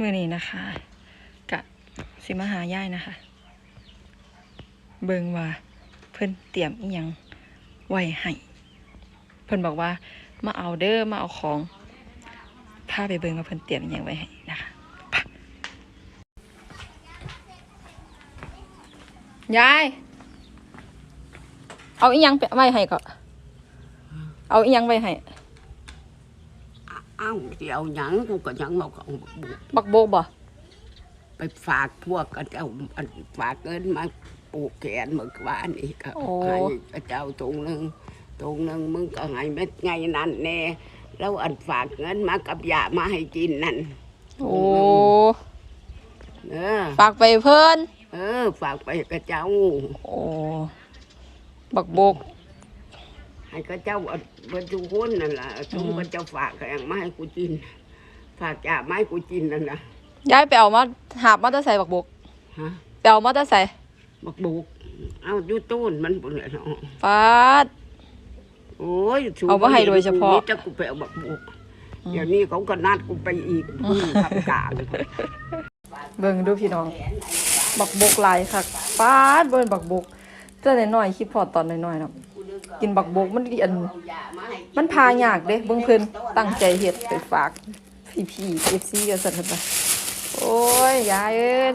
เมื่อนี้นะคะกะสิมาหาย่ายนะคะ เบิงว่าเพิ่นเตรียมอีหยังไว้ให้เพิ่นบอกว่ามาเอาเด้อมาเอาของพาไปเบิงว่าเพิ่นเตรียมอีหยังไว้ให้นะคะไปยาย เอาอีหยังไปไว้ให้ก็เอาอีหยังไว้ให้ เอ้าสิเอาหยังกูก็ยังเอาของบุกบักโบกบ่ไปฝากพวกกระเจ้าอันฝากเงินมาปลูกแขนเมื่อวานนี่ก็ให้กระเจ้าตรงหนึงตรงหนึงมึงก็ให้เม็ดไงนั่นแน่แล้วอันฝากเงินมากับยามาให้กินนั่นโอ้เออฝากไปเพิ่นเออ ฝากไปกระเจ้าโอ้บักโบก ให้กระเจ้าเอาบรรจุคนนั่นล่ะทุกกระเจ้าฝากแข่งมาให้กูกิน ฝากยามาให้กูกินนั่นล่ะย้ายไปเอามาหาบมอเตอร์ไซค์บักโบกฮะไปเอามอเตอร์ไซค์บักบุกเอาดูต้นมันปุ่นเลยเนาะฟาด โอ้ยชูเอามาให้โดยเฉพาะ นี่จะกูไปเอาบักบุกเดี๋ยวนี้เขาก็นัดกูไปอีกมึงทำกลางเบิ่งดูพี่น้อง บักโบกหลายคักฟาดเบิ่งบักโบกเจ้าน้อยๆคิดพอตอนน้อยๆเนาะ กินบักโบกมันดีอันมันพายากเด้เบิ่งเพิ่นตั้งใจเฮ็ดไปฝากพี่ๆ FC กันซั่นเพิ่นไปโอ้ยยายเอ้ย